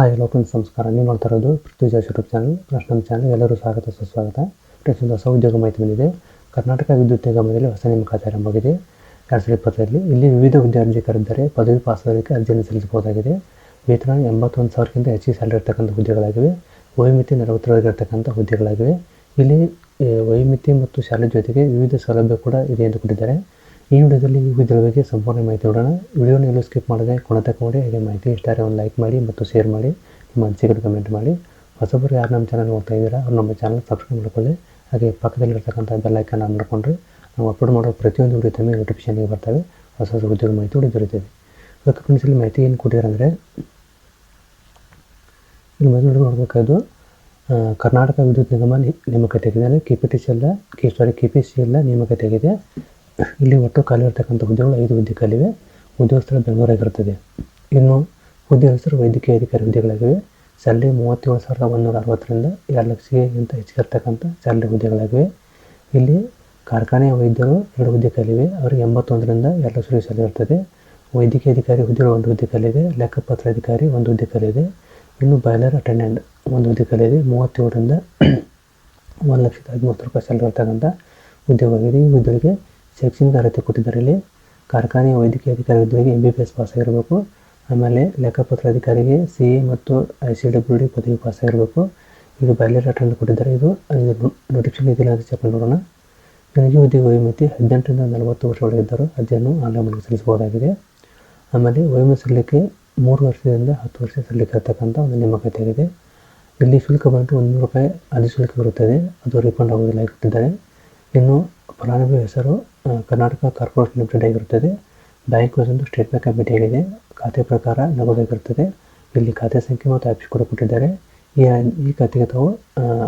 Hi ಎಲ್ಲ friends ನಮಸ್ಕಾರ ನೀವು ನೋಡ್ತಾ ಇರೋದು ಪೃಥ್ವಿಜಾ ಯೂಟ್ಯೂಬ್ ಚಾನಲ್ ಪ್ಲಸ್ ನಮ್ಮ ಚಾನಲ್ ಎಲ್ಲರೂ ಸ್ವಾಗತ, ಸುಸ್ವಾಗತ. ಫ್ರೆಂಡ್ಸ್ ಒಂದು ಹೊಸ ಉದ್ಯೋಗ ಮಾಹಿತಿ ಬಂದಿದೆ. ಕರ್ನಾಟಕ ವಿದ್ಯುತ್ ನಿಗಮದಲ್ಲಿ ಹೊಸ ನೇಮಕಾತಿ ಆರಂಭವಾಗಿದೆ ಎರಡು ಸಾವಿರದ ಇಪ್ಪತ್ತರಲ್ಲಿ ಇಲ್ಲಿ ವಿವಿಧ ಹುದ್ದೆ ಅರ್ಜಿ ಪದವಿ ಪಾಸ್ ಆಗೋದಕ್ಕೆ ಅರ್ಜಿಯನ್ನು ಸಲ್ಲಿಸಬಹುದಾಗಿದೆ. ವೇತನ ಎಂಬತ್ತೊಂದು ಸಾವಿರಕ್ಕಿಂತ ಹೆಚ್ಚಿಗೆ ಸ್ಯಾಲರಿ ಇರ್ತಕ್ಕಂಥ ಹುದ್ದೆಗಳಾಗಿವೆ. ವಯೋಮಿತಿ ನಲವತ್ತರವರೆಗೆ ಇರ್ತಕ್ಕಂಥ ಹುದ್ದೆಗಳಾಗಿವೆ. ಇಲ್ಲಿ ವಯೋಮಿತಿ ಮತ್ತು ಶಾಲೆ ಜೊತೆಗೆ ವಿವಿಧ ಸೌಲಭ್ಯ ಕೂಡ ಇದೆ ಎಂದು ಕೊಟ್ಟಿದ್ದಾರೆ. ಈ ವಿಡಿಯೋದಲ್ಲಿ ಹುದ್ದೆಗಳ ಬಗ್ಗೆ ಸಂಪೂರ್ಣ ಮಾಹಿತಿ ನೋಡೋಣ. ವಿಡಿಯೋನ ಎಲ್ಲೂ ಸ್ಕಿಪ್ ಮಾಡದೆ ಕೊನೆತಕ್ಕ ನೋಡಿ, ಹಾಗೆ ಮಾಹಿತಿ ಇಷ್ಟ ಆದರೆ ಒಂದು ಲೈಕ್ ಮಾಡಿ ಮತ್ತು ಶೇರ್ ಮಾಡಿ, ನಿಮ್ಮ ಅನಿಸಿಕೆಗಳು ಕಮೆಂಟ್ ಮಾಡಿ. ಹೊಸಬರು ಯಾರು ನಮ್ಮ ಚಾನಲ್ ನೋಡ್ತಾ ಇದ್ದೀರಾ, ಅವ್ರು ನಮ್ಮ ಚಾನಲ್ ಸಬ್ಸ್ಕ್ರೈಬ್ ಮಾಡ್ಕೊಳ್ಳಿ. ಹಾಗೆ ಪಕ್ಕದಲ್ಲಿರ್ತಕ್ಕಂಥ ಬೆಲ್ ಐಕನ್ ಆನ್ ಮಾಡಿಕೊಂಡ್ರೆ ನಾವು ಅಪ್ಲೋಡ್ ಮಾಡೋ ಪ್ರತಿಯೊಂದು ವಿಡಿಯೋ ತಮಗೆ ನೋಟಿಫಿಕೇಶನ್ಗೆ ಬರ್ತವೆ. ಹೊಸ ಹೊಸ ಉದ್ಯೋಗ ಮಾಹಿತಿ ಕೂಡ ದೊರೆಯುತ್ತದೆ ಅದಕ್ಕೆ ಮಾಹಿತಿ ಏನು ಕೊಟ್ಟಿದ್ದಾರೆ ಅಂದರೆ, ಇಲ್ಲಿ ಮೊದಲು ನೋಡಬೇಕಾದ್ದು ಕರ್ನಾಟಕ ವಿದ್ಯುತ್ ನಿಗಮ ನೇಮಕಾತಿ ಆಗಿದೆ ಅಂದರೆ ಕೆ ಪಿ ಟಿ ಸಿ ಎಲ್ಲ K sorry K P C ಎಲ್ಲ ನೇಮಕಾತಿ ಆಗಿದೆ ಇಲ್ಲಿ ಒಟ್ಟು ಖಾಲಿ ಇರತಕ್ಕಂಥ ಹುದ್ದೆಗಳು ಐದು ಹುದ್ದೆ ಖಾಲಿವೆ ಉದ್ಯೋಗ ಸ್ಥಳ ಬೆಂಗಳೂರಾಗಿರುತ್ತದೆ. ಇನ್ನು ಹುದ್ದೆ ಹೆಸರು ವೈದ್ಯಕೀಯ ಅಧಿಕಾರಿ ಹುದ್ದೆಗಳಾಗಿವೆ. ಸ್ಯಾಲ್ರಿ ಮೂವತ್ತೇಳು ಸಾವಿರದ ಒಂದೂರ ಅರವತ್ತರಿಂದ ಎರಡು ಲಕ್ಷಕ್ಕಿಂತ ಹೆಚ್ಚಿಗೆ ಇರ್ತಕ್ಕಂಥ ಸ್ಯಾಲ್ರಿ ಹುದ್ದೆಗಳಾಗಿವೆ. ಇಲ್ಲಿ ಕಾರ್ಖಾನೆಯ ವೈದ್ಯರು ಎರಡು ಹುದ್ದೆ ಖಾಲಿವೆ ಅವರಿಗೆ ಎಂಬತ್ತೊಂದರಿಂದ ಎರಡು ಲಕ್ಷ ರೂಪಾಯಿ ಸ್ಯಾಲರಿ ಇರ್ತದೆ. ವೈದ್ಯಕೀಯ ಅಧಿಕಾರಿ ಹುದ್ದೆಗಳು ಒಂದು ಹುದ್ದೆ ಖಾಲಿದೆ ಲೆಕ್ಕಪತ್ರ ಅಧಿಕಾರಿ ಒಂದು ಹುದ್ದೆ ಖಾಲಿದೆ ಇನ್ನು ಬಾಯ್ಲರ್ ಅಟೆಂಡೆಂಟ್ ಒಂದು ಹುದ್ದೆ ಖಾಲಿದೆ ಮೂವತ್ತೇಳರಿಂದ ಒಂದು ಲಕ್ಷದ ಹದಿಮೂರು ರೂಪಾಯಿ ಸ್ಯಾಲರಿ ಇರ್ತಕ್ಕಂಥ ಉದ್ಯೋಗವಾಗಿದೆ. ಈ ಹುದ್ದೆಗೆ ಶೈಕ್ಷಣಿಕ ಅರ್ಹತೆ ಕೊಟ್ಟಿದ್ದಾರೆ ಇಲ್ಲಿ ಕಾರ್ಖಾನೆ ವೈದ್ಯಕೀಯ ಅಧಿಕಾರಿ ಹುದ್ದೆಗೆ M B B S pass ಆಗಿರಬೇಕು. ಆಮೇಲೆ ಲೆಕ್ಕಪತ್ರ ಅಧಿಕಾರಿಗೆ ಸಿ ಎ ಮತ್ತು ಐ ಸಿ ಡಬ್ಲ್ಯೂ ಡಿ ಪದವಿ ಪಾಸ್ ಆಗಿರಬೇಕು. ಇದು ಬಾಯ್ಲರ್ ಅಟೆಂಡ್ ಕೊಟ್ಟಿದ್ದಾರೆ. ಇದು ಇದು ನೋಟಿಫಿಕೇಶನ್ ಇದೆಯಲ್ಲ ಅಂತ ಚೆಕ್ ನೋಡೋಣ. ನನಗೆ ಉದ್ಯೋಗ ವಯೋಮಿತಿ ಹದಿನೆಂಟರಿಂದ ನಲವತ್ತು ವರ್ಷ ಒಳಗಿದ್ದರು ಅರ್ಜಿಯನ್ನು ಆನ್ಲೈನ್ ಮೂಲಕ ಸಲ್ಲಿಸಬಹುದಾಗಿದೆ. ಆಮೇಲೆ ವಯೋಮಿತಿ ಸಲ್ಲಿಕೆ ಮೂರು ವರ್ಷದಿಂದ ಹತ್ತು ವರ್ಷ ಸಲ್ಲಿಕೆ ಇರ್ತಕ್ಕಂಥ ಒಂದು ನೇಮಕಾತಿ ಆಗಿದೆ. ಇಲ್ಲಿ ಶುಲ್ಕ ಬಂದು ಒಂದು ನೂರು ರೂಪಾಯಿ ಅಧಿಶುಲ್ಕ ಬರುತ್ತದೆ. ಅದು ರಿಫಂಡ್ ಆಗುವುದಿಲ್ಲ ಕೊಟ್ಟಿದ್ದಾರೆ ಇನ್ನು ಫಲಾನುಭವಿ ಹೆಸರು ಕರ್ನಾಟಕ ಕಾರ್ಪೊರೇಟ್ ಲಿಮಿಟೆಡ್ ಆಗಿರುತ್ತದೆ. ಬ್ಯಾಂಕ್ ಒಂದು ಸ್ಟೇಟ್ ಬ್ಯಾಂಕ್ ಆಫ್ ಇಂಡಿಯಾ ಆಗಿದೆ ಖಾತೆ ಪ್ರಕಾರ ನಗದಾಗಿರುತ್ತದೆ ಇಲ್ಲಿ ಖಾತೆ ಸಂಖ್ಯೆ ಮತ್ತು ಆಪ್ಷನ್ ಕೂಡ ಕೊಟ್ಟಿದ್ದಾರೆ. ಈ ಈ ಖಾತೆಗೆ ತಾವು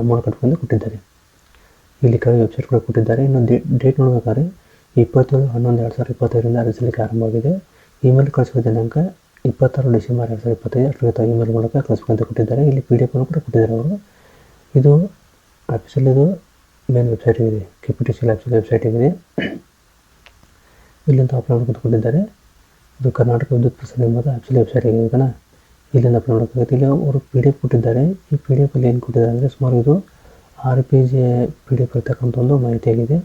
ಅಮೌಂಟ್ ಕಟ್ಕೊಂಡು ಕೊಟ್ಟಿದ್ದಾರೆ. ಇಲ್ಲಿ ಕೆಲವು ವೆಬ್ಸೈಟ್ ಕೂಡ ಕೊಟ್ಟಿದ್ದಾರೆ. ಇನ್ನೊಂದು ಡೇಟ್ ನೋಡಬೇಕಾದ್ರೆ ಇಪ್ಪತ್ತೇಳು, ಹನ್ನೊಂದು, ಎರಡು ಸಾವಿರದ ಇಪ್ಪತ್ತೈದರಿಂದ ಅರ್ಜಿ ಸಲ್ಲಿಕೆ ಆರಂಭವಾಗಿದೆ. ಇಮೇಲ್ ಕಳಿಸುವ ದಿನಾಂಕ ಇಪ್ಪತ್ತಾರು ಡಿಸೆಂಬರ್ ಎರಡು ಸಾವಿರದ ಇಪ್ಪತ್ತೈದು. ಅಷ್ಟರಲ್ಲಿ ತಾವು ಇಮೇಲ್ ಮೂಲಕ ಕಳಿಸ್ಬೇಕಂತ ಕೊಟ್ಟಿದ್ದಾರೆ. ಇಲ್ಲಿ ಪಿ ಡಿ ಎಫ್ ಕೂಡ ಕೊಟ್ಟಿದ್ದಾರೆ ಅವರು. ಇದು ಆಫೀಸಲ್ಲಿ ಇದು ಮೇನ್ ವೆಬ್ಸೈಟ್ ಇದೆ? K P T C website ಇದೆ. ಇಲ್ಲಿಂದ ಅಪ್ಲೋಡ್ ಕೂತ್ಕೊಂಡಿದ್ದಾರೆ ಇದು ಕರ್ನಾಟಕ ವಿದ್ಯುತ್ ಪ್ರಸಾರ ಎಂಬ ಆ್ಯಕ್ಚುಲಿ ವೆಬ್ಸೈಟ್ ಆಗಿದೆ ಇದನ್ನು ಇಲ್ಲಿಂದ ಅಪ್ಲೋಡ್ ಆಗುತ್ತೆ ಇಲ್ಲಿ ಅವರು ಪಿ ಡಿ ಎಫ್ ಕೊಟ್ಟಿದ್ದಾರೆ. ಈ ಪಿ ಡಿ ಎಫಲ್ಲಿ ಏನು ಕೊಟ್ಟಿದ್ದಾರೆ ಅಂದರೆ ಸುಮಾರು ಇದು R P G P D F ಇರ್ತಕ್ಕಂಥ ಒಂದು ಮಾಹಿತಿಯಾಗಿದೆ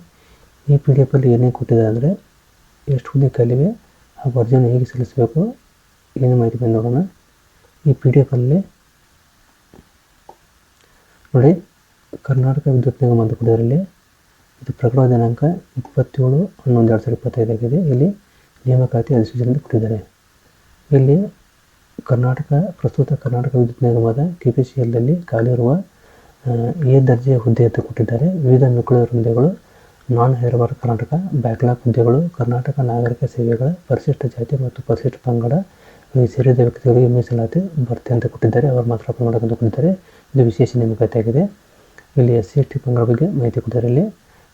ಈ ಪಿ ಡಿ ಎಫಲ್ಲಿ ಏನೇನು ಕೊಟ್ಟಿದ್ದಾರೆ ಅಂದರೆ ಎಷ್ಟು ಹುದ್ದೆ ಕಲಿವೆ ಆ ವರ್ಜನ್ ಹೇಗೆ ಸಲ್ಲಿಸಬೇಕು ಏನು ಮಾಹಿತಿ ಬಂದು ನೋಡೋಣ. ಈ ಪಿ ಡಿ ಎಫಲ್ಲಿ ನೋಡಿ. ಕರ್ನಾಟಕ ವಿದ್ಯುತ್ ನಿಗಮ ಅಂತ ಕೊಟ್ಟಿದ್ದಾರೆ ಇದು ಪ್ರಕರಣ ದಿನಾಂಕ ಇಪ್ಪತ್ತೇಳು ಹನ್ನೊಂದು ಎರಡು ಸಾವಿರದ ಇಪ್ಪತ್ತೈದಾಗಿದೆ ಇಲ್ಲಿ ನೇಮಕಾತಿ ಅಧಿಸೂಚನೆ ಕೊಟ್ಟಿದ್ದಾರೆ. ಇಲ್ಲಿ ಕರ್ನಾಟಕ, ಪ್ರಸ್ತುತ ಕರ್ನಾಟಕ ವಿದ್ಯುತ್ ನಿಗಮದ ಕೆ ಪಿ ಸಿ ಎಲ್ನಲ್ಲಿ ಖಾಲಿ ಇರುವ ಎ ದರ್ಜೆಯ ಹುದ್ದೆ ಅಂತ ಕೊಟ್ಟಿದ್ದಾರೆ. ವಿವಿಧ ನುಕ್ಳಿಯರ್ ಹುದ್ದೆಗಳು ನಾನ್ ಹೈರಬಾರ್ ಕರ್ನಾಟಕ, ಬ್ಯಾಕ್ಲಾಗ್ ಹುದ್ದೆಗಳು, ಕರ್ನಾಟಕ ನಾಗರಿಕ ಸೇವೆಗಳ ಪರಿಶಿಷ್ಟ ಜಾತಿ ಮತ್ತು ಪರಿಶಿಷ್ಟ ಪಂಗಡ ಸೇರಿದ ವ್ಯಕ್ತಿಗಳಿಗೆ ಮೀಸಲಾತಿ ಭರ್ತಿ ಅಂತ ಕೊಟ್ಟಿದ್ದಾರೆ. ಅವರು ಮಾತ್ರ ಮಾಡೋಕ್ಕಂತ ಕೊಟ್ಟಿದ್ದಾರೆ. ಇದು ವಿಶೇಷ ನೇಮಕಾತಿ ಆಗಿದೆ. ಇಲ್ಲಿ ಎಸ್ ಸಿ ಎಸ್ ಟಿ ಪಂಗಡ ಬಗ್ಗೆ ಮಾಹಿತಿ ಕೊಟ್ಟಿದ್ದಾರೆ ಇಲ್ಲಿ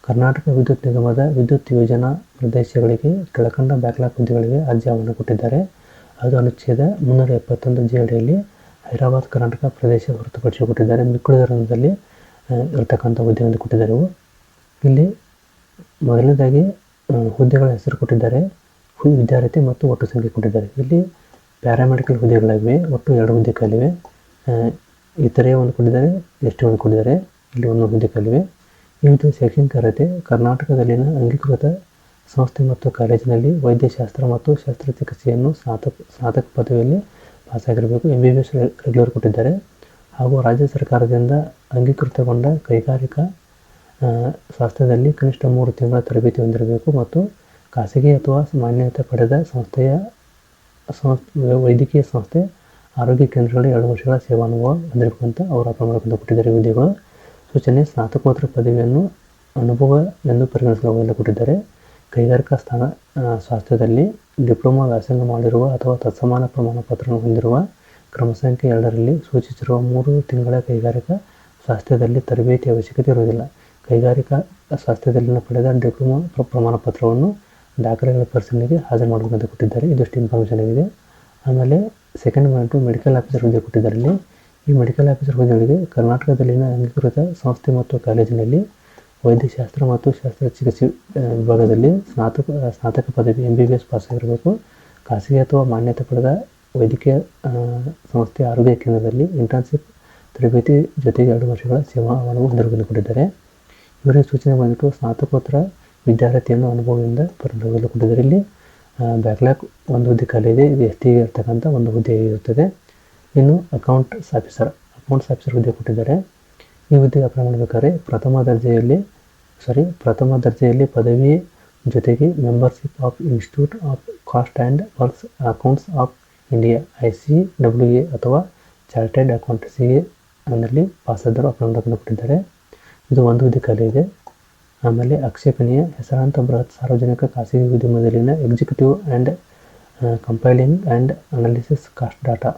ಕರ್ನಾಟಕ ವಿದ್ಯುತ್ ನಿಗಮದ ವಿದ್ಯುತ್ ಯೋಜನಾ ಪ್ರದೇಶಗಳಿಗೆ ಕೆಳಕಂಡ ಬ್ಯಾಕ್ಲಾಗ್ ಹುದ್ದೆಗಳಿಗೆ ಅರ್ಜಿ ಆಹ್ವಾನ ಕೊಟ್ಟಿದ್ದಾರೆ. ಅದು ಅನುಚ್ಛೇದ ಮುನ್ನೂರ ಎಪ್ಪತ್ತೊಂದು ಜಿ ಅಡಿಯಲ್ಲಿ ಹೈದರಾಬಾದ್, ಕರ್ನಾಟಕ ಪ್ರದೇಶ ಹೊರತುಪಡಿಸಿ ಕೊಟ್ಟಿದ್ದಾರೆ ಮಿಕ್ಕುಳಿದ ರಂಗದಲ್ಲಿ ಇರ್ತಕ್ಕಂಥ ಹುದ್ದೆಗಳನ್ನು ಕೊಟ್ಟಿದ್ದಾರೆ ಇಲ್ಲಿ ಮೊದಲನೇದಾಗಿ ಹುದ್ದೆಗಳ ಹೆಸರು ಕೊಟ್ಟಿದ್ದಾರೆ. ವಿದ್ಯಾರ್ಥಿ ಮತ್ತು ಒಟ್ಟು ಸಂಖ್ಯೆ ಕೊಟ್ಟಿದ್ದಾರೆ. ಇಲ್ಲಿ ಪ್ಯಾರಾಮೆಡಿಕಲ್ ಹುದ್ದೆಗಳಾಗಿವೆ. ಒಟ್ಟು ಎರಡು ಹುದ್ದೆ ಕಾಲಿವೆ ಇತರೆ ಒಂದು ಕೊಟ್ಟಿದ್ದಾರೆ, ಎಷ್ಟು ಒಂದು ಕೊಟ್ಟಿದ್ದಾರೆ. ಇಲ್ಲಿ ಒಂದು ಇದು ಈ ವಿಧ ಶೈಕ್ಷಣಿಕ ಅರ್ಹತೆ ಕರ್ನಾಟಕದಲ್ಲಿನ ಅಂಗೀಕೃತ ಸಂಸ್ಥೆ ಮತ್ತು ಕಾಲೇಜಿನಲ್ಲಿ ವೈದ್ಯಶಾಸ್ತ್ರ ಮತ್ತು ಶಸ್ತ್ರಚಿಕಿತ್ಸೆಯನ್ನು ಸ್ನಾತಕ ಸ್ನಾತಕ ಪದವಿಯಲ್ಲಿ ಪಾಸಾಗಿರಬೇಕು. M B B S regular ಕೊಟ್ಟಿದ್ದಾರೆ. ಹಾಗೂ ರಾಜ್ಯ ಸರ್ಕಾರದಿಂದ ಅಂಗೀಕೃತಗೊಂಡ ಕೈಗಾರಿಕಾ ಸ್ವಾಸ್ಥ್ಯದಲ್ಲಿ ಕನಿಷ್ಠ ಮೂರು ತಿಂಗಳ ತರಬೇತಿ ಹೊಂದಿರಬೇಕು ಮತ್ತು ಖಾಸಗಿ ಅಥವಾ ಮಾನ್ಯತೆ ಪಡೆದ ಸಂಸ್ಥೆಯ ಸಂಸ್ಥೆ ವೈದ್ಯಕೀಯ ಸಂಸ್ಥೆ ಆರೋಗ್ಯ ಕೇಂದ್ರಗಳಲ್ಲಿ ಎರಡು ವರ್ಷಗಳ ಸೇವಾನುಭವ ಹೊಂದಿರಬೇಕು ಅಂತ ಅವರು ಕೊಟ್ಟಿದ್ದಾರೆ ಹುದ್ದೆಗಳು ಸೂಚನೆ ಸ್ನಾತಕೋತ್ತರ ಪದವಿಯನ್ನು ಅನುಭವ ಎಂದು ಪರಿಗಣಿಸಲಾಗುವುದಿಲ್ಲ ಕೊಟ್ಟಿದ್ದಾರೆ. ಕೈಗಾರಿಕಾ ಸ್ಥಾನ ಸ್ವಾಸ್ಥ್ಯದಲ್ಲಿ ಡಿಪ್ಲೊಮಾ ವ್ಯಾಸಂಗ ಮಾಡಿರುವ ಅಥವಾ ತತ್ಸಮಾನ ಪ್ರಮಾಣ ಪತ್ರವನ್ನು ಹೊಂದಿರುವ ಕ್ರಮ ಸಂಖ್ಯೆ ಎರಡರಲ್ಲಿ ಸೂಚಿಸಿರುವ ಮೂರು ತಿಂಗಳ ಕೈಗಾರಿಕಾ ಸ್ವಾಸ್ಥ್ಯದಲ್ಲಿ ತರಬೇತಿ ಅವಶ್ಯಕತೆ ಇರುವುದಿಲ್ಲ. ಕೈಗಾರಿಕಾ ಸ್ವಾಸ್ಥ್ಯದಲ್ಲಿನ ಪಡೆದ ಡಿಪ್ಲೊಮಾ ಪ್ರ- ಪ್ರಮಾಣ ಪತ್ರವನ್ನು ದಾಖಲೆಗಳ ಪರಿಶೀಲನೆಗೆ ಹಾಜರು ಮಾಡಬೇಕಂತ ಕೊಟ್ಟಿದ್ದಾರೆ. ಇದಷ್ಟು ಇನ್ಫಾರ್ಮೇಷನ್ ಆಗಿದೆ. ಆಮೇಲೆ ಸೆಕೆಂಡ್ ಪಾಯಿಂಟು ಮೆಡಿಕಲ್ ಆಫೀಸರ್ ಹುದ್ದೆ ಕೊಟ್ಟಿದ್ದಾರೆ ಇಲ್ಲಿ ಈ ಮೆಡಿಕಲ್ ಆಫೀಸರ್ ಹುದ್ದೆಗಳಿಗೆ ಕರ್ನಾಟಕದಲ್ಲಿನ ಅಂಗೀಕೃತ ಸಂಸ್ಥೆ ಮತ್ತು ಕಾಲೇಜಿನಲ್ಲಿ ವೈದ್ಯಶಾಸ್ತ್ರ ಮತ್ತು ಶಾಸ್ತ್ರ ಚಿಕಿತ್ಸೆ ವಿಭಾಗದಲ್ಲಿ ಸ್ನಾತಕ ಸ್ನಾತಕ ಪದವಿ M B B S pass ಆಗಿರಬೇಕು ಖಾಸಗಿ ಅಥವಾ ಮಾನ್ಯತೆ ಪಡೆದ ವೈದ್ಯಕೀಯ ಸಂಸ್ಥೆಯ ಸಂಸ್ಥೆ ಆರೋಗ್ಯ ಕೇಂದ್ರದಲ್ಲಿ ಇಂಟರ್ನ್ಶಿಪ್ ತರಬೇತಿ ಜೊತೆಗೆ ಎರಡು ವರ್ಷಗಳ ಸೇವಾ ಅನುಭವ ಕೊಟ್ಟಿದ್ದಾರೆ ಇವರಿಗೆ ಸೂಚನೆ ಬಂದ್ಬಿಟ್ಟು ಸ್ನಾತಕೋತ್ತರ ವಿದ್ಯಾರ್ಥಿಯನ್ನು ಅನುಭವದಿಂದ ಕೊಟ್ಟಿದ್ದಾರೆ ಇಲ್ಲಿ ಬ್ಯಾಕ್ಲಾಗ್ ಒಂದು ಹುದ್ದೆ ಖಾಲಿ ಇದೆ. ಇದು ಎಸ್ ಟಿ ಇರ್ತಕ್ಕಂಥ ಒಂದು ಹುದ್ದೆ ಇರುತ್ತದೆ ಇನ್ನು ಅಕೌಂಟ್ಸ್ ಆಫೀಸರ್ ಅಕೌಂಟ್ಸ್ ಆಫೀಸರ್ ಹುದ್ದೆ ಕೊಟ್ಟಿದ್ದಾರೆ. ಈ ಹುದ್ದೆಗೆ ಅಪ್ಲೈ ಮಾಡಬೇಕಾದ್ರೆ ಪ್ರಥಮ ದರ್ಜೆಯಲ್ಲಿ ಸಾರಿ ಪ್ರಥಮ ದರ್ಜೆಯಲ್ಲಿ ಪದವಿ ಜೊತೆಗೆ membership of institute of cost and works accounts of India I C W A ಅಥವಾ ಚಾರ್ಟೆಡ್ ಅಕೌಂಟೆನ್ಸಿಗೆ ಅದರಲ್ಲಿ ಪಾಸಾದರು ಅಪ್ಲೈ ಮಾಡೋದನ್ನು ಕೊಟ್ಟಿದ್ದಾರೆ. ಇದು ಒಂದು ಹುದ್ದೆ ಖಾಲಿ ಇದೆ. ಆಮೇಲೆ ಆಕ್ಷೇಪಣೀಯ ಹೆಸರಾಂತ ಬೃಹತ್ ಸಾರ್ವಜನಿಕ ಖಾಸಗಿ ಉದ್ಯಮದಲ್ಲಿನ executive and compiling and analysis cost data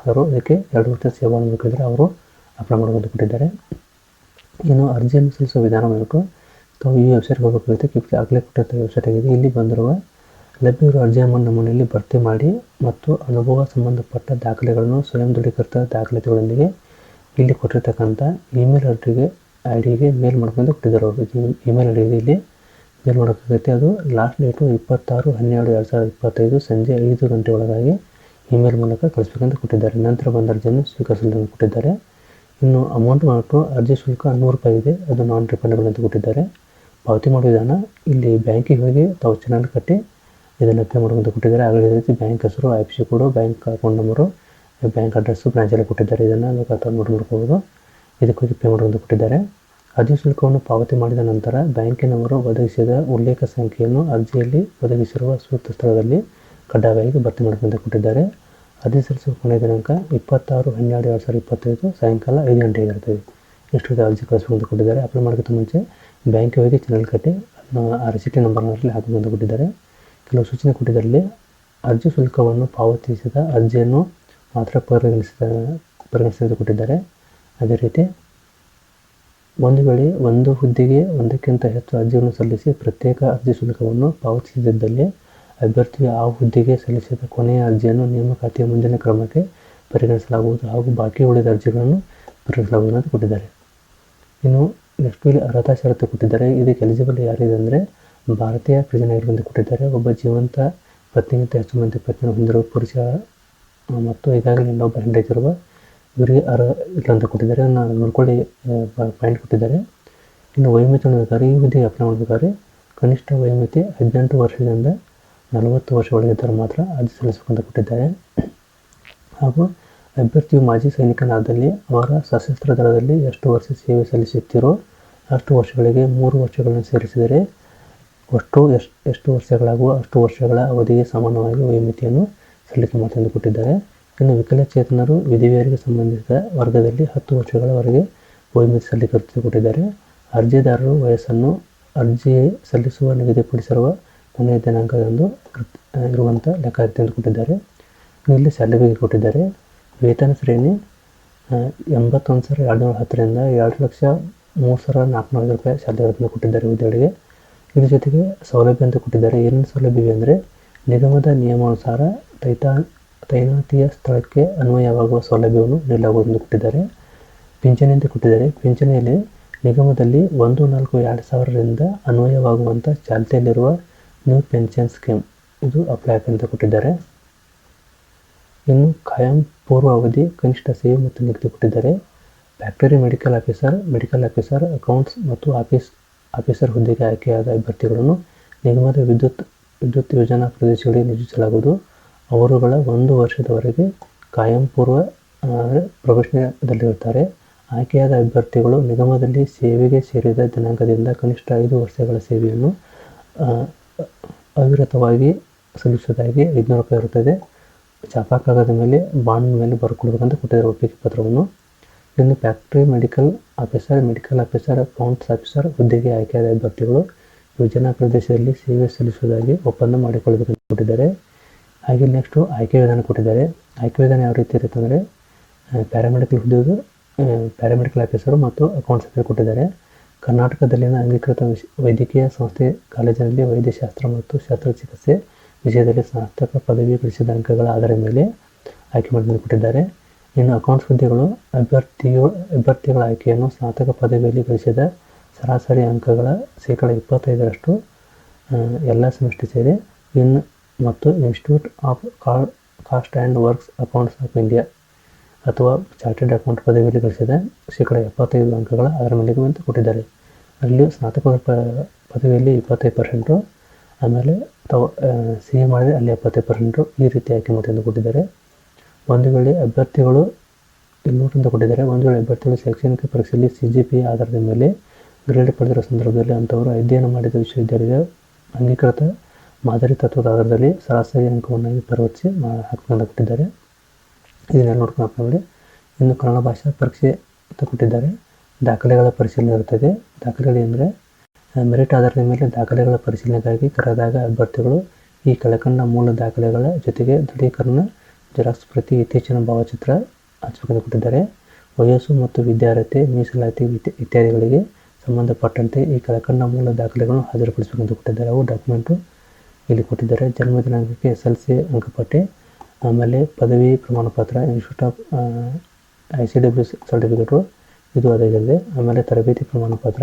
ಅವರು ಇದಕ್ಕೆ ಎರಡು ವರ್ಷ ಸೇವಾ ಬೇಕಿದ್ದರೆ ಅವರು ಅಪ್ಲೈ ಮಾಡೋದು ಕೊಟ್ಟಿದ್ದಾರೆ. ಇನ್ನು ಅರ್ಜಿಯನ್ನು ಸಲ್ಲಿಸುವ ವಿಧಾನ ಬೇಕು ತಾವು ಈ ವೆಬ್ಸೈಟ್ಗೆ ಹೋಗಬೇಕಾಗುತ್ತೆ ಕಿಪ್ ಆಗಲೇ ಕೊಟ್ಟಿರ್ತ ವೆಬ್ಸೈಟ್ ಆಗಿದೆ ಇಲ್ಲಿ ಬಂದಿರುವ ಲಭ್ಯವಿರುವ ಅರ್ಜಿಯ ನಮೂನೆಯಲ್ಲಿ ಭರ್ತಿ ಮಾಡಿ ಮತ್ತು ಅನುಭವ ಸಂಬಂಧಪಟ್ಟ ದಾಖಲೆಗಳನ್ನು ಸ್ವಯಂ ದೃಢೀಕೃತ ದಾಖಲಾತಿಗಳೊಂದಿಗೆ ಇಲ್ಲಿ ಕೊಟ್ಟಿರ್ತಕ್ಕಂಥ ಇಮೇಲ್ ಅಡ್ರಿಗೆ ಐ ಡಿಗೆ ಮೇಲ್ ಮಾಡ್ಕೊಂಡು ಕೊಟ್ಟಿದ್ದಾರೆ ಅವರು. ಇಮೇಲ್ ಐ ಡಿ ಇಲ್ಲಿ ಮೇಲ್ ಮಾಡೋಕ್ಕಾಗುತ್ತೆ ಅದು ಲಾಸ್ಟ್ ಡೇಟು ಇಪ್ಪತ್ತಾರು ಹನ್ನೆರಡು ಎರಡು ಸಾವಿರದ ಇಪ್ಪತ್ತೈದು ಸಂಜೆ ಐದು ಗಂಟೆ ಒಳಗಾಗಿ ಇಮೇಲ್ ಮೂಲಕ ಕಳಿಸ್ಬೇಕಂತ ಕೊಟ್ಟಿದ್ದಾರೆ. ನಂತರ ಬಂದ ಅರ್ಜಿಯನ್ನು ಸ್ವೀಕರಿಸಲು ಕೊಟ್ಟಿದ್ದಾರೆ. ಇನ್ನು ಅಮೌಂಟ್ ಮಾತ್ರ ಅರ್ಜಿ ಶುಲ್ಕ ನೂರು ರೂಪಾಯಿ ಇದೆ. ಅದು ನಾನ್ ರಿಫಂಡಬಲ್ ಅಂತ ಕೊಟ್ಟಿದ್ದಾರೆ. ಪಾವತಿ ಮಾಡುವ ವಿಧಾನ, ಇಲ್ಲಿ ಬ್ಯಾಂಕಿಗೆ ಹೋಗಿ ತಾವು ಚೆನ್ನಾಗಿ ಕಟ್ಟಿ ಇದನ್ನು ಪೇ ಮಾಡೋದು ಕೊಟ್ಟಿದ್ದಾರೆ. ಆಗಲೇ ರೀತಿ ಬ್ಯಾಂಕ್ ಹೆಸರು I P C code bank account number bank address ಬ್ರಾಂಚಲ್ಲಿ ಕೊಟ್ಟಿದ್ದಾರೆ. ಇದನ್ನು ಬೇಕಾದ್ರೆ ನೋಡಿ ನೋಡ್ಕೋಬೋದು. ಇದಕ್ಕೆ ಹೋಗಿ ಪೇ ಮಾಡೋದು ಕೊಟ್ಟಿದ್ದಾರೆ. ಅರ್ಜಿ ಶುಲ್ಕವನ್ನು ಪಾವತಿ ಮಾಡಿದ ನಂತರ ಬ್ಯಾಂಕಿನವರು ಒದಗಿಸಿದ ಉಲ್ಲೇಖ ಸಂಖ್ಯೆಯನ್ನು ಅರ್ಜಿಯಲ್ಲಿ ಒದಗಿಸಿರುವ ಸೂಕ್ತ ಸ್ಥಳದಲ್ಲಿ ಕಡ್ಡಾಯವಾಗಿ ಭರ್ತಿ ಮಾಡಬೇಕಂತ ಕೊಟ್ಟಿದ್ದಾರೆ. ಅರ್ಜಿ ಸಲ್ಲಿಸುವ ಕೊನೆಯ ದಿನಾಂಕ ಇಪ್ಪತ್ತಾರು ಹನ್ನೆರಡು ಎರಡು ಸಾವಿರದ ಇಪ್ಪತ್ತೈದು ಸಾಯಂಕಾಲ ಐದು ಗಂಟೆಗೆ ಇರ್ತದೆ ಎಷ್ಟು ಅರ್ಜಿ ಕಳಿಸ್ಬೇಕು ಕೊಟ್ಟಿದ್ದಾರೆ. ಅಪ್ಲೈ ಮಾಡೋಕ್ಕಿಂತ ಮುಂಚೆ ಬ್ಯಾಂಕಿಗೆ ಹೋಗಿ ಚಾನಲ್ ಕಟ್ಟಿ ಆ ರಿಸಿಟಿ ನಂಬರ್ನಲ್ಲಿ ಹಾಕಬೇಕಂತ ಕೊಟ್ಟಿದ್ದಾರೆ. ಕೆಲವು ಸೂಚನೆ ಕೊಟ್ಟಿದ್ದರಲ್ಲಿ ಅರ್ಜಿ ಶುಲ್ಕವನ್ನು ಪಾವತಿಸಿದ ಅರ್ಜಿಯನ್ನು ಮಾತ್ರ ಪರಿಗಣಿಸಿದ ಪರಿಗಣಿಸಿದ ಕೊಟ್ಟಿದ್ದಾರೆ. ಅದೇ ರೀತಿ ಒಂದು ವೇಳೆ ಒಂದು ಹುದ್ದೆಗೆ ಒಂದಕ್ಕಿಂತ ಹೆಚ್ಚು ಅರ್ಜಿಯನ್ನು ಸಲ್ಲಿಸಿ ಪ್ರತ್ಯೇಕ ಅರ್ಜಿ ಶುಲ್ಕವನ್ನು ಪಾವತಿಸಿದ್ದಲ್ಲಿ ಅಭ್ಯರ್ಥಿಯು ಆ ಹುದ್ದೆಗೆ ಸಲ್ಲಿಸಿದ ಕೊನೆಯ ಅರ್ಜಿಯನ್ನು ನೇಮಕಾತಿಯ ಮುಂದಿನ ಕ್ರಮಕ್ಕೆ ಪರಿಗಣಿಸಲಾಗುವುದು ಹಾಗೂ ಬಾಕಿ ಉಳಿದ ಅರ್ಜಿಗಳನ್ನು ಪರಿಗಣಿಸಲಾಗುವುದು ಅಂತ ಕೊಟ್ಟಿದ್ದಾರೆ. ಇನ್ನು ನೆಕ್ಸ್ಟ್ ಇಲ್ಲಿ ಅರ್ಹತಾ ಷರತ್ತು ಕೊಟ್ಟಿದ್ದಾರೆ. ಇದಕ್ಕೆ ಎಲಿಜಿಬಲ್ ಯಾರಿದೆ ಅಂದರೆ ಭಾರತೀಯ ಪ್ರಜೆನಾಗಿರುವಂತೆ ಕೊಟ್ಟಿದ್ದಾರೆ. ಒಬ್ಬ ಜೀವಂತ ಪತ್ನಿಗಿಂತ ಹೆಚ್ಚು ಮಂದಿ ಪತ್ನಿಯನ್ನು ಹೊಂದಿರುವ ಪುರುಷ ಮತ್ತು ಈಗಾಗಲೇ ಇನ್ನೊಬ್ಬ ಹೆಂಡತಿರುವ ಇವರಿಗೆ ಅರ್ಹ ಇಲ್ಲಂತ ಕೊಟ್ಟಿದ್ದಾರೆ. ನಾನು ನೋಡ್ಕೊಳ್ಳಿ ಪಾಯಿಂಟ್ ಕೊಟ್ಟಿದ್ದಾರೆ. ಇನ್ನು ವಯೋಮಿತಿ ನೋಡ್ಬೇಕಾದ್ರೆ ಈ ಹುದ್ದೆಗೆ ಅಪ್ಲೈ ಮಾಡಬೇಕಾದ್ರೆ ಕನಿಷ್ಠ ವಯೋಮಿತಿ ಹದಿನೆಂಟು ವರ್ಷದಿಂದ ನಲವತ್ತು ವರ್ಷ ಒಳಗಿದ್ದರೆ ಮಾತ್ರ ಅರ್ಜಿ ಸಲ್ಲಿಸಬೇಕಂತ ಕೊಟ್ಟಿದ್ದಾರೆ. ಹಾಗೂ ಅಭ್ಯರ್ಥಿಯು ಮಾಜಿ ಸೈನಿಕನಾದಲ್ಲಿ ಅವರ ಸಶಸ್ತ್ರ ದಳದಲ್ಲಿ ಎಷ್ಟು ವರ್ಷ ಸೇವೆ ಸಲ್ಲಿಸುತ್ತಿರೋ ಅಷ್ಟು ವರ್ಷಗಳಿಗೆ ಮೂರು ವರ್ಷಗಳನ್ನು ಸೇರಿಸಿದರೆ ಅಷ್ಟು ಎಷ್ಟು ಎಷ್ಟು ವರ್ಷಗಳಾಗುವ ಅಷ್ಟು ವರ್ಷಗಳ ಅವಧಿಗೆ ಸಮಾನವಾಗಿ ವಯೋಮಿತಿಯನ್ನು ಸಲ್ಲಿಕೆ ಮಾಡ್ತಂದು ಕೊಟ್ಟಿದ್ದಾರೆ. ಇನ್ನು ವಿಕಲಚೇತನರು ವಿಧಿವೆಯರಿಗೆ ಸಂಬಂಧಿಸಿದ ವರ್ಗದಲ್ಲಿ ಹತ್ತು ವರ್ಷಗಳವರೆಗೆ ವಯೋಮಿತಿ ಸಲ್ಲಿಕೆ ಕೊಟ್ಟಿದ್ದಾರೆ. ಅರ್ಜಿದಾರರು ವಯಸ್ಸನ್ನು ಅರ್ಜಿ ಸಲ್ಲಿಸುವ ನಿಗದಿಪಡಿಸಿರುವ ಕೊನೆಯ ದಿನಾಂಕದಂದು ಇರುವಂಥ ಎಂದು ಕೊಟ್ಟಿದ್ದಾರೆ. ಇಲ್ಲಿ ಸ್ಯಾಲರಿ ಕೊಟ್ಟಿದ್ದಾರೆ. ವೇತನ ಶ್ರೇಣಿ ಎಂಬತ್ತೊಂದು ಸಾವಿರ ಎರಡುನೂರ ಹತ್ತರಿಂದ ಎರಡು ಲಕ್ಷ ಮೂರು ಸಾವಿರ ನಾಲ್ಕುನೂರ ಐದು ರೂಪಾಯಿ ಸ್ಯಾಲರಿ ಕೊಟ್ಟಿದ್ದಾರೆ ಹುದ್ದೆಗಳಿಗೆ ಇದ್ರ ಜೊತೆಗೆ ಸೌಲಭ್ಯ ಅಂತ ಕೊಟ್ಟಿದ್ದಾರೆ. ಏನೇನು ಸೌಲಭ್ಯವೇ ಅಂದರೆ ನಿಗಮದ ನಿಯಮಾನುಸಾರ ತೈತಾ ತೈನಾತಿಯ ಸ್ಥಳಕ್ಕೆ ಅನ್ವಯವಾಗುವ ಸೌಲಭ್ಯವನ್ನು ನೀಡಲಾಗುವುದು ಕೊಟ್ಟಿದ್ದಾರೆ. ಪಿಂಚಣಿ ಅಂತ ಕೊಟ್ಟಿದ್ದಾರೆ. ಪಿಂಚಣಿಯಲ್ಲಿ ನಿಗಮದಲ್ಲಿ ಒಂದು ನಾಲ್ಕು ಎರಡು ಸಾವಿರದಿಂದ ಅನ್ವಯವಾಗುವಂಥ ಚಾಲ್ತಿಯಲ್ಲಿರುವ ನ್ಯೂ ಪೆನ್ಷನ್ ಸ್ಕೀಮ್. ಇದು ಅಪ್ಲೈ ಅಂತ ಕೊಟ್ಟಿದ್ದಾರೆ. ಇನ್ನು ಖಾಯಂ ಪೂರ್ವ ಅವಧಿ ಕನಿಷ್ಠ ಸೇವೆ ಮತ್ತು ನಿಗದಿ ಕೊಟ್ಟಿದ್ದಾರೆ. Factory medical officer medical officer accounts ಮತ್ತು ಆಫೀಸ್ ಆಫೀಸರ್ ಹುದ್ದೆಗೆ ಆಯ್ಕೆಯಾದ ಅಭ್ಯರ್ಥಿಗಳನ್ನು ನಿಗಮದ ವಿದ್ಯುತ್ ವಿದ್ಯುತ್ ಯೋಜನಾ ಪ್ರದೇಶಗಳಿಗೆ ನಿಯೋಜಿಸಲಾಗುವುದು. ಅವರುಗಳ ಒಂದು ವರ್ಷದವರೆಗೆ ಕಾಯಂ ಪೂರ್ವ ಅಂದರೆ ಪ್ರೊಫೆಷನದಲ್ಲಿರುತ್ತಾರೆ ಆಯ್ಕೆಯಾದ ಅಭ್ಯರ್ಥಿಗಳು ನಿಗಮದಲ್ಲಿ ಸೇವೆಗೆ ಸೇರಿದ ದಿನಾಂಕದಿಂದ ಕನಿಷ್ಠ ಐದು ವರ್ಷಗಳ ಸೇವೆಯನ್ನು ಅವಿರತವಾಗಿ ಸಲ್ಲಿಸುವುದಾಗಿ ಐದುನೂರು ರೂಪಾಯಿ ಇರುತ್ತದೆ. ಚಾಪಾ ಕಾಗದ ಮೇಲೆ ಬಾಂಡ್ ಮೇಲೆ ಬರ್ಕೊಡ್ಬೇಕಂತ ಕೊಟ್ಟಿದ್ದಾರೆ ಒಪ್ಪಿಗೆ ಪತ್ರವನ್ನು. ಇನ್ನು factory medical officer medical officer accounts officer, ಹುದ್ದೆಗೆ ಆಯ್ಕೆಯಾದ ಅಭ್ಯರ್ಥಿಗಳು ಯೋಜನಾ ಪ್ರದೇಶದಲ್ಲಿ ಸೇವೆ ಸಲ್ಲಿಸುವುದಾಗಿ ಒಪ್ಪಂದ ಮಾಡಿಕೊಳ್ಳಬೇಕಂತ ಕೊಟ್ಟಿದ್ದಾರೆ. ಹಾಗೆ ನೆಕ್ಸ್ಟು ಆಯ್ಕೆ ವಿಧಾನ ಕೊಟ್ಟಿದ್ದಾರೆ. ಆಯ್ಕೆ ವಿಧಾನ ಯಾವ ರೀತಿ ಇರುತ್ತೆ ಅಂದರೆ ಪ್ಯಾರಾಮೆಡಿಕಲ್ ಹುದ್ದೆದು ಪ್ಯಾರಾಮೆಡಿಕಲ್ ಆಫೀಸರು ಮತ್ತು ಅಕೌಂಟ್ಸ್ ಆಫೀಸರ್ ಕೊಟ್ಟಿದ್ದಾರೆ. ಕರ್ನಾಟಕದಲ್ಲಿನ ಅಂಗೀಕೃತ ವಿಶ್, ವೈದ್ಯಕೀಯ ಸಂಸ್ಥೆ, ಕಾಲೇಜಿನಲ್ಲಿ ವೈದ್ಯಶಾಸ್ತ್ರ ಮತ್ತು ಶಸ್ತ್ರಚಿಕಿತ್ಸೆ ವಿಷಯದಲ್ಲಿ ಸ್ನಾತಕ ಪದವಿ ಗಳಿಸಿದ ಅಂಕಗಳ ಆಧಾರದ ಮೇಲೆ ಆಯ್ಕೆ ಮಾಡಿಕೊಟ್ಟಿದ್ದಾರೆ ಇನ್ನು ಅಕೌಂಟ್ಸ್ ಹುದ್ದೆಗಳು, ಅಭ್ಯರ್ಥಿಯು, ಅಭ್ಯರ್ಥಿಗಳ ಆಯ್ಕೆಯನ್ನು ಸ್ನಾತಕ ಪದವಿಯಲ್ಲಿ ಗಳಿಸಿದ ಸರಾಸರಿ ಅಂಕಗಳ ಶೇಕಡ ಇಪ್ಪತ್ತೈದರಷ್ಟು ಎಲ್ಲ ಸೆಮಿಸ್ಟರ್ ಸೇರಿ ಇನ್, ಮತ್ತು institute of cost and works accounts of India. ಅಥವಾ ಚಾರ್ಟೆಡ್ ಅಕೌಂಟ್ ಪದವಿಯಲ್ಲಿ ಗಳಿಸಿದ ಶೇಕಡ ಎಪ್ಪತ್ತೈದು ಅಂಕಗಳ ಅದರ ಮೇಲೆ ಅಂತ ಕೊಟ್ಟಿದ್ದಾರೆ. ಅಲ್ಲಿ ಸ್ನಾತಕೋತ್ತರ ಪದವಿಯಲ್ಲಿ ಇಪ್ಪತ್ತೈದು ಪರ್ಸೆಂಟು ಆಮೇಲೆ ತಾವು ಸಿ ಎ ಮಾಡಿದರೆ ಅಲ್ಲಿ ಎಪ್ಪತ್ತೈದು ಪರ್ಸೆಂಟು ಈ ರೀತಿ ಆಯ್ಕೆ ಮತದಿಂದ ಕೊಟ್ಟಿದ್ದಾರೆ. ಒಂದು ವೇಳೆ ಅಭ್ಯರ್ಥಿಗಳು ಇನ್ನೂರಿಂದ ಕೊಟ್ಟಿದ್ದಾರೆ. ಒಂದು ವೇಳೆ ಅಭ್ಯರ್ಥಿಗಳು ಶೈಕ್ಷಣಿಕ ಪರೀಕ್ಷೆಯಲ್ಲಿ ಸಿ ಜಿ ಪಿ ಆಧಾರದ ಮೇಲೆ ಗ್ರೇಡ್ ಪಡೆದಿರೋ ಸಂದರ್ಭದಲ್ಲಿ ಅಂಥವರು ಅಧ್ಯಯನ ಮಾಡಿದ ವಿಶ್ವವಿದ್ಯಾಲಯದ ಅಂಗೀಕೃತ ಮಾದರಿ ತತ್ವದ ಆಧಾರದಲ್ಲಿ ಸರಾಸರಿ ಅಂಕವನ್ನಾಗಿ ಪರಿವರ್ತಿಸಿ ಮಾ, ಹಾಕಿಕೊಂಡು ಕೊಟ್ಟಿದ್ದಾರೆ ಇದನ್ನೆಲ್ಲ ನೋಡ್ಕೊಂಡು ನೋಡಿ ಇನ್ನು ಕನ್ನಡ ಭಾಷಾ ಪರೀಕ್ಷೆ ಅಂತ ಕೊಟ್ಟಿದ್ದಾರೆ. ದಾಖಲೆಗಳ ಪರಿಶೀಲನೆ ಇರುತ್ತದೆ ದಾಖಲೆಗಳು ಅಂದರೆ ಮೆರಿಟ್ ಆಧಾರದ ಮೇಲೆ ದಾಖಲೆಗಳ ಪರಿಶೀಲನೆಗಾಗಿ ಕರೆದಾಗ ಅಭ್ಯರ್ಥಿಗಳು ಈ ಕೆಳಕಂಡ ಮೂಲ ದಾಖಲೆಗಳ ಜೊತೆಗೆ ದೃಢೀಕರಣ, ಜೆರಾಕ್ಸ್ ಪ್ರತಿ ಇತ್ತೀಚಿನ ಭಾವಚಿತ್ರ ಹಚ್ಚಬೇಕೆಂದು ಕೊಟ್ಟಿದ್ದಾರೆ. ವಯಸ್ಸು ಮತ್ತು ವಿದ್ಯಾರ್ಹತೆ, ಮೀಸಲಾತಿ ಇತ್ಯಾದಿಗಳಿಗೆ ಸಂಬಂಧಪಟ್ಟಂತೆ ಈ ಕೆಳಕಂಡ ಮೂಲ ದಾಖಲೆಗಳನ್ನು ಹಾಜರುಪಡಿಸಬೇಕೆಂದು ಕೊಟ್ಟಿದ್ದಾರೆ. ಅವು ಡಾಕ್ಯುಮೆಂಟು ಇಲ್ಲಿ ಕೊಟ್ಟಿದ್ದಾರೆ. ಜನ್ಮ ದಿನಾಂಕಕ್ಕೆ ಎಸ್ ಎಲ್ ಸಿ ಅಂಕಪಟ್ಟಿ ಆಮೇಲೆ ಪದವಿ ಪ್ರಮಾಣ ಪತ್ರ institute of I C W certificate ಇದು ಅದಾಗಿದೆ ಆಮೇಲೆ ತರಬೇತಿ ಪ್ರಮಾಣ ಪತ್ರ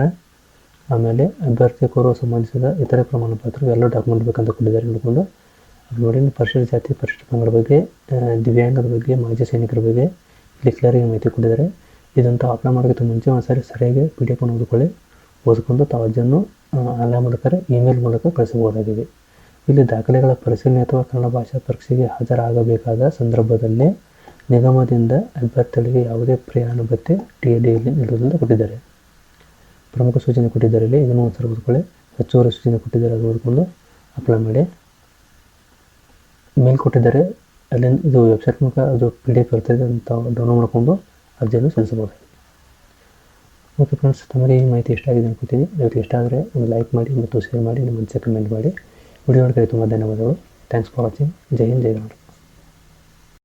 ಆಮೇಲೆ ಅಭ್ಯರ್ಥಿ ಕೋರುವ ಸಂಬಂಧಿಸಿದ ಇತರೆ ಪ್ರಮಾಣ ಪತ್ರ ಎಲ್ಲ ಡಾಕ್ಯುಮೆಂಟ್ ಬೇಕಂತ ಕೊಟ್ಟಿದ್ದಾರೆ ನೋಡಿಕೊಂಡು. ಅದು ನೋಡಿ ಪರಿಶಿಷ್ಟ ಜಾತಿ ಪರಿಶಿಷ್ಟ ಪಂಗಡ ಬಗ್ಗೆ ದಿವ್ಯಾಂಗದ ಬಗ್ಗೆ, ಮಾಜಿ ಸೈನಿಕರ ಬಗ್ಗೆ ಇಲ್ಲಿ ಕ್ಲಿಯರಿಗೆ ಮಾಹಿತಿ ಕೊಟ್ಟಿದ್ದಾರೆ. ಇದಂತ ಅಪ್ಲೈ ಮಾಡೋಕ್ಕಿಂತ ಮುಂಚೆ ಒಂದ್ಸರಿ ಸರಿಯಾಗಿ ಪಿ ಡಿ ಎಫ್ ಓದ್ಕೊಳ್ಳಿ. ಓದ್ಕೊಂಡು ತಾವು ಅಜ್ಜನ್ನು ಆನ್ಲೈನ್ ಮೂಲಕ ಇಮೇಲ್ ಮೂಲಕ ಕಳಿಸಬಹುದಾಗಿದೆ. ಇಲ್ಲಿ ದಾಖಲೆಗಳ ಪರಿಶೀಲನೆ ಅಥವಾ ಕನ್ನಡ ಭಾಷಾ ಪರೀಕ್ಷೆಗೆ ಹಾಜರಾಗಬೇಕಾದ ಸಂದರ್ಭದಲ್ಲಿ ನಿಗಮದಿಂದ ಅಭ್ಯರ್ಥಿಗಳಿಗೆ ಯಾವುದೇ ಪ್ರಯಾಣ ಭತ್ಯೆ ಟಿ ಎ ಡಿಯಲ್ಲಿ ನೀಡುವುದರಿಂದ ಕೊಟ್ಟಿದ್ದಾರೆ. ಪ್ರಮುಖ ಸೂಚನೆ ಕೊಟ್ಟಿದ್ದಾರೆ ಇಲ್ಲಿ. ಇದನ್ನು ಸರ್ವ ಓದ್ಕೊಳ್ಳಿ ಹೆಚ್ಚುವರಿ ಸೂಚನೆ ಕೊಟ್ಟಿದ್ದಾರೆ. ಅದು ಓದ್ಕೊಂಡು ಅಪ್ಲೈ ಮಾಡಿ. ಮೇಲ್ ಕೊಟ್ಟಿದ್ದಾರೆ. ಅಲ್ಲಿ ಇದು ವೆಬ್ಸೈಟ್ ಮೂಲಕ ಅದು ಪಿ ಡಿ ಎಫ್ ಇರ್ತದೆ ಅಂತ ಡೌನ್ಲೋಡ್ ಮಾಡಿಕೊಂಡು ಅರ್ಜಿಯನ್ನು ಸಲ್ಲಿಸಬಹುದು. ಓಕೆ ಫ್ರೆಂಡ್ಸ್ ತಮಗೆ ಈ ಮಾಹಿತಿ ಇಷ್ಟ ಆಗಿದೆ ಅನ್ಕೋತೀನಿ. ಇವತ್ತು ಇಷ್ಟ ಆದರೆ ಒಂದು ಲೈಕ್ ಮಾಡಿ ಮತ್ತು ಶೇರ್ ಮಾಡಿ. ನಿಮ್ಮ ಮನಸ್ಸಿಗೆ ಕಮೆಂಟ್ ಮಾಡಿ. ವಿಡಿಯೋ ನೋಡಿದ್ರೆ ತುಂಬ ಧನ್ಯವಾದಗಳು ಥ್ಯಾಂಕ್ಸ್ ಫಾರ್ ವಾಚಿಂಗ್ ಜೈ ಹಿಂದ್ ಜೈ ಕನ್ನಡ